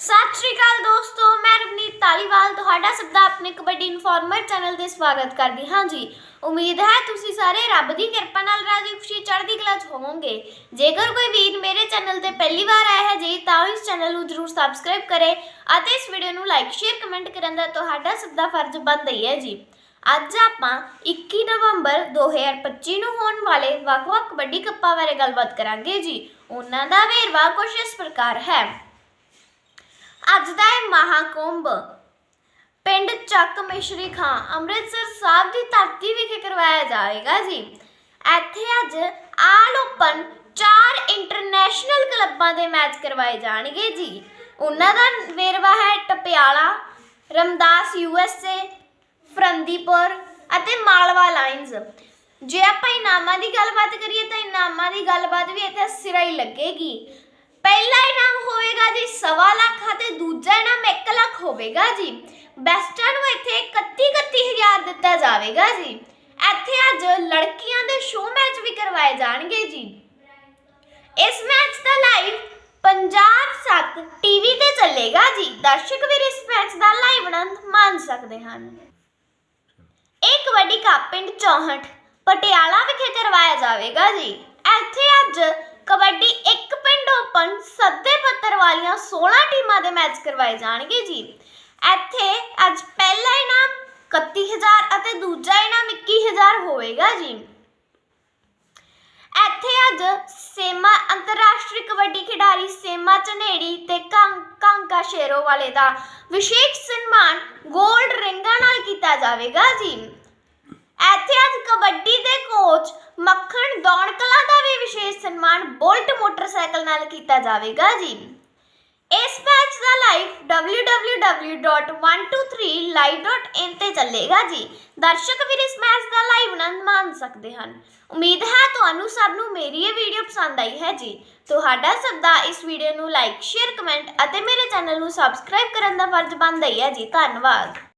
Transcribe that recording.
ਸਤਿ ਸ਼੍ਰੀ ਅਕਾਲ ਦੋਸਤੋ, ਮੈਂ ਰਵਨੀਤ ਤਾਲੀਵਾਲ ਤੁਹਾਡਾ ਸਭ ਦਾ ਆਪਣੇ ਕਬੱਡੀ ਇਨਫੋਰਮਰ ਚੈਨਲ ਤੇ ਸਵਾਗਤ ਕਰਦੀ ਹਾਂ ਜੀ। ਉਮੀਦ ਹੈ ਤੁਸੀਂ ਸਾਰੇ ਰੱਬ ਦੀ ਕਿਰਪਾ ਨਾਲ ਰਾਜੀ ਖੁਸ਼ੀ ਚੜ੍ਹਦੀ ਕਲਾ 'ਚ ਹੋਵੋਗੇ। ਜੇਕਰ ਕੋਈ ਵੀਰ ਮੇਰੇ ਚੈਨਲ ਤੇ ਪਹਿਲੀ ਵਾਰ ਆਇਆ ਹੈ ਜੀ, ਤਾਂ ਇਸ ਚੈਨਲ ਨੂੰ ਜਰੂਰ ਸਬਸਕ੍ਰਾਈਬ ਕਰੇ ਅਤੇ ਇਸ ਵੀਡੀਓ ਨੂੰ ਲਾਈਕ ਸ਼ੇਅਰ ਕਮੈਂਟ ਕਰਨ ਦਾ ਤੁਹਾਡਾ ਸਭ ਦਾ ਫਰਜ਼ ਬਣਦਾ ਹੀ ਹੈ ਜੀ। ਅੱਜ ਆਪਾਂ 21 ਨਵੰਬਰ 2025 ਨੂੰ ਹੋਣ ਵਾਲੇ ਵੱਖ-ਵੱਖ ਕਬੱਡੀ ਕੱਪਾਂ ਬਾਰੇ ਗੱਲਬਾਤ ਕਰਾਂਗੇ ਜੀ। ਉਹਨਾਂ ਦਾ ਵੇਰਵਾ ਕੁਝ ਇਸ ਪ੍ਰਕਾਰ ਹੈ। ਅੱਜ ਦਾ ਇਹ ਮਹਾਕੁੰਭ। ਪਿੰਡ ਚੱਕ ਮਿਸ਼ਰੀ ਖਾਂ, ਅੰਮ੍ਰਿਤਸਰ ਸਾਹਿਬ ਦੀ ਧਰਤੀ ਵਿਖੇ ਕਰਵਾਇਆ ਜਾਏਗਾ ਜੀ। ਇੱਥੇ ਅੱਜ ਆਲ ਓਪਨ ਚਾਰ ਇੰਟਰਨੈਸ਼ਨਲ ਕਲੱਬਾਂ ਦੇ ਮੈਚ ਕਰਵਾਏ ਜਾਣਗੇ ਜੀ। ਉਹਨਾਂ ਦਾ ਵੇਰਵਾ ਹੈ ਟਪਿਆਲਾ, ਰਮਦਾਸ ਯੂਐਸਏ ਫਰੰਦੀਪੁਰ ਅਤੇ ਮਾਲਵਾ ਲਾਈਨਜ਼। ਜੇ ਆਪਾਂ ਇਨਾਮਾਂ ਦੀ ਗੱਲਬਾਤ ਕਰੀਏ ਤਾਂ ਇਨਾਮਾਂ ਦੀ ਗੱਲਬਾਤ ਵੀ ਇੱਥੇ ਸਿਰਾ ਹੀ ਲੱਗੇਗੀ। ਪਹਿਲਾ ਇਨਾਮ ਹੋਵੇਗਾ ਜੀ, ਸਵਾ ਲੱਖ ਅਤੇ ਦੂਜਾ ਇਨਾਮ 1 ਲੱਖ ਹੋਵੇਗਾ ਜੀ। ਬੈਸਟਾਂ ਨੂੰ ਇੱਥੇ 31 31000 ਦਿੱਤਾ ਜਾਵੇਗਾ ਜੀ। ਇੱਥੇ ਅੱਜ ਲੜਕੀਆਂ ਦੇ ਸ਼ੋਅ ਮੈਚ ਵੀ ਕਰਵਾਏ ਜਾਣਗੇ ਜੀ। ਇਸ ਮੈਚ ਦਾ ਲਾਈਵ ਪੰਜਾਬ 7 ਟੀਵੀ ਤੇ ਚੱਲੇਗਾ ਜੀ। ਦਰਸ਼ਕ ਵੀ ਇਸ ਮੈਚ ਦਾ ਲਾਈਵ ਆਨੰਦ ਮਾਣ ਸਕਦੇ ਹਨ। ਇਹ ਕਬੱਡੀ ਕੱਪ ਪਿੰਡ 64 ਪਟਿਆਲਾ ਵਿਖੇ ਕਰਵਾਇਆ ਜਾਵੇਗਾ ਜੀ। ਇੱਥੇ ਅੱਜ ਕਬੱਡੀ ਇੱਕ ਪਿੰਡ ਓਪਨ ਸੱਦੇ ਪੱਤਰ ਵਾਲੀਆਂ 16 ਟੀਮਾਂ ਦੇ ਮੈਚ ਕਰਵਾਏ ਜਾਣਗੇ ਜੀ। ਇੱਥੇ ਅੱਜ ਪਹਿਲਾ ਇਨਾਮ 31000 ਅਤੇ ਦੂਜਾ ਇਨਾਮ 21000 ਹੋਵੇਗਾ ਜੀ। ਇੱਥੇ ਅੱਜ ਸੇਮਾ ਅੰਤਰਰਾਸ਼ਟਰੀ ਕਬੱਡੀ ਖਿਡਾਰੀ ਸੇਮਾ ਝਨੇੜੀ ਤੇ ਕਾਂ- ਕਾਂਕਾ ਸ਼ੇਰੋਵਾਲੇ ਦਾ ਵਿਸ਼ੇਸ਼ ਸਨਮਾਨ 골ਡ ਰਿੰਗਾਂ ਨਾਲ ਕੀਤਾ ਜਾਵੇਗਾ ਜੀ। ਇੱਥੇ ਅੱਜ ਕਬੱਡੀ ਦੇ ਕੋਚ ਮੱਖਣ ਦੌਣਕਲਾ ਦਾ ਵੀ ਵਿਸ਼ੇਸ਼ ਸਨਮਾਨ ਬੋਲਟ ਮੋਟਰਸਾਈਕਲ ਨਾਲ ਕੀਤਾ ਜਾਵੇਗਾ ਜੀ। ਇਸ ਮੈਚ ਦਾ ਲਾਈਵ www.123live.in ਤੇ ਚੱਲੇਗਾ ਜੀ। ਦਰਸ਼ਕ ਵੀਰ ਇਸ ਮੈਚ ਦਾ ਲਾਈਵ ਆਨੰਦ ਮਾਣ ਸਕਦੇ ਹਨ। ਉਮੀਦ ਹੈ ਤੁਹਾਨੂੰ ਸਭ ਨੂੰ ਮੇਰੀ ਇਹ ਵੀਡੀਓ ਪਸੰਦ ਆਈ ਹੈ ਜੀ। ਤੁਹਾਡਾ ਸਭ ਇਸ ਵੀਡੀਓ ਨੂੰ ਲਾਈਕ ਸ਼ੇਅਰ ਕਮੈਂਟ ਅਤੇ ਮੇਰੇ ਚੈਨਲ ਨੂੰ ਸਬਸਕ੍ਰਾਈਬ ਕਰਨ ਦਾ ਫਰਜ਼ ਬਣਦਾ ਹੀ ਹੈ ਜੀ। ਧੰਨਵਾਦ।